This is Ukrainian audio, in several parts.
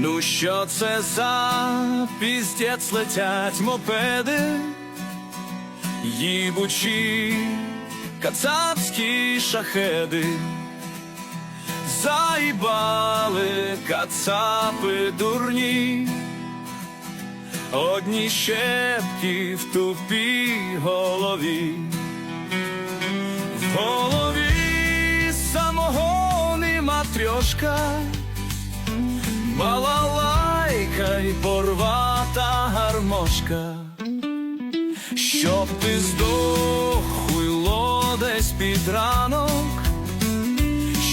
Ну що це за піздець летять мопеди, їбучі кацапські шахеди, заїбали кацапи дурні, одні щепки в тупій голові, в голові самого самогони матрьошка. Балалайка й порвата гармошка, щоб ти здох хуйло десь під ранок,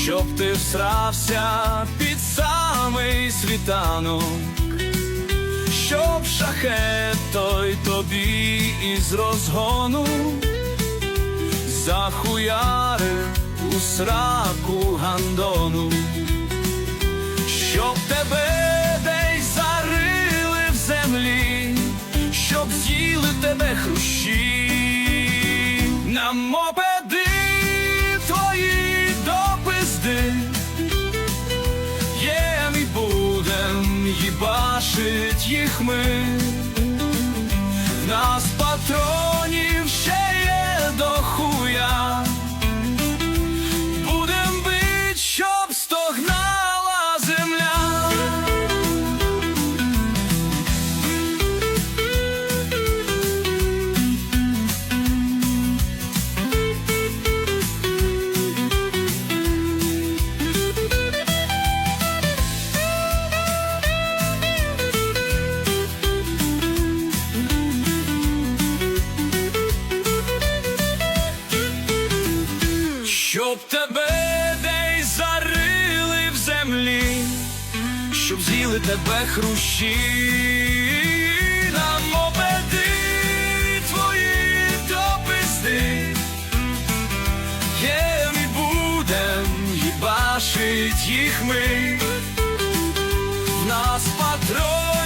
щоб ти всрався під самий світанок, щоб шахет той тобі із розгону захуярив у сраку гандону тебе десь зарили в землі, щоб з'їли тебе хрущі, на мопеди твої до пизди, єм і будем їбашить їх ми, Щоб тебе десь зарили в землі, щоб з'їли тебе хрущі, на мопеди твої до пизди, Єм і будем їбашить їх ми, в нас патронів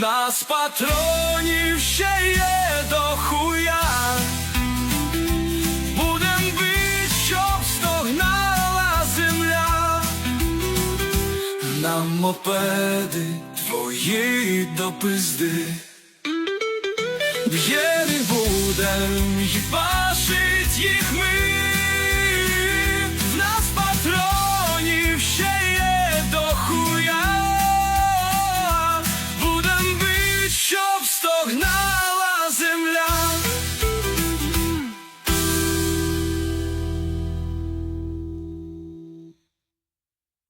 нас патронів ще є до хуя. Будем бить, щоб стогнала земля. Нам мопеди твої до пизди. Б'єм і будем їбашить їх ми.